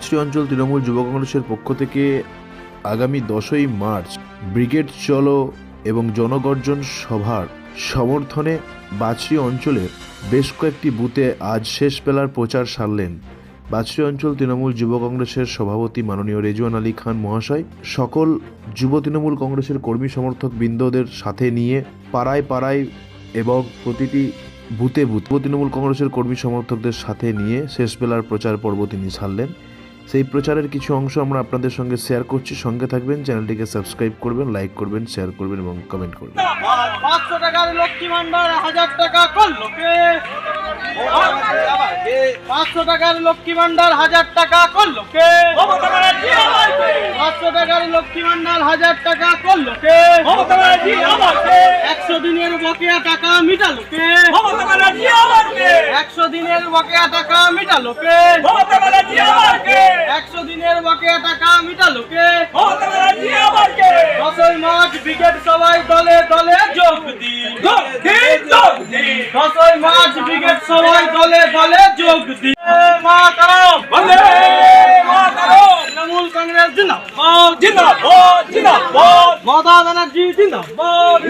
বাছড়ি অঞ্চল তৃণমূল যুব কংগ্রেসের পক্ষ থেকে আগামী দশই মার্চ ব্রিগেড চলো এবং জনগর্জন সভার সমর্থনে বাছড়ি অঞ্চলের বেশ কয়েকটি বুথে আজ শেষ বেলার প্রচার সারলেন। বাছড়ি অঞ্চল তৃণমূল যুব কংগ্রেসের সভাপতি মাননীয় রেজওয়ান আলী খান মহাশয়। সকল যুব তৃণমূল কংগ্রেসের কর্মী সমর্থক বৃন্দদের সাথে নিয়ে পাড়ায় পাড়ায় এবং প্রতিটি বুথে বুথ তৃণমূল কংগ্রেসের কর্মী সমর্থকদের সাথে নিয়ে শেষ বেলার প্রচার পর্ব তিনি ছাড়লেন সেই প্রচারের কিছু অংশ আমরা আপনাদের সঙ্গে শেয়ার করছি। সঙ্গে থাকবেন, চ্যানেলটিকে সাবস্ক্রাইব করবেন লাইক করবেন শেয়ার করবেন এবং কমেন্ট করবেন। পাঁচশো টাকার লক্ষ্মী ভান্ডার, হাজার টাকা করল পাঁচশো টাকার লক্ষ্মী ভান্ডার, হাজার টাকা কে পাঁচশো টাকার লক্ষ্মী ভান্ডার, হাজার টাকা করল কে একশো দিনের বকেয়া টাকা মিটালো কে দিনের বকেয়া টাকা মিটালো কে? একশো দিনের বকেয়া টাকা মিটালো কে? দশই মার্চ ব্রিগেড সবাই দলে দলে যোগ দিন। দশই মার্চ ব্রিগেড সবাই দলে দলে যোগ দিন। মা তারাও তৃণমূল কংগ্রেস জিন্দাবাদ। মমতা ব্যানার্জি জিন্দাবাদ।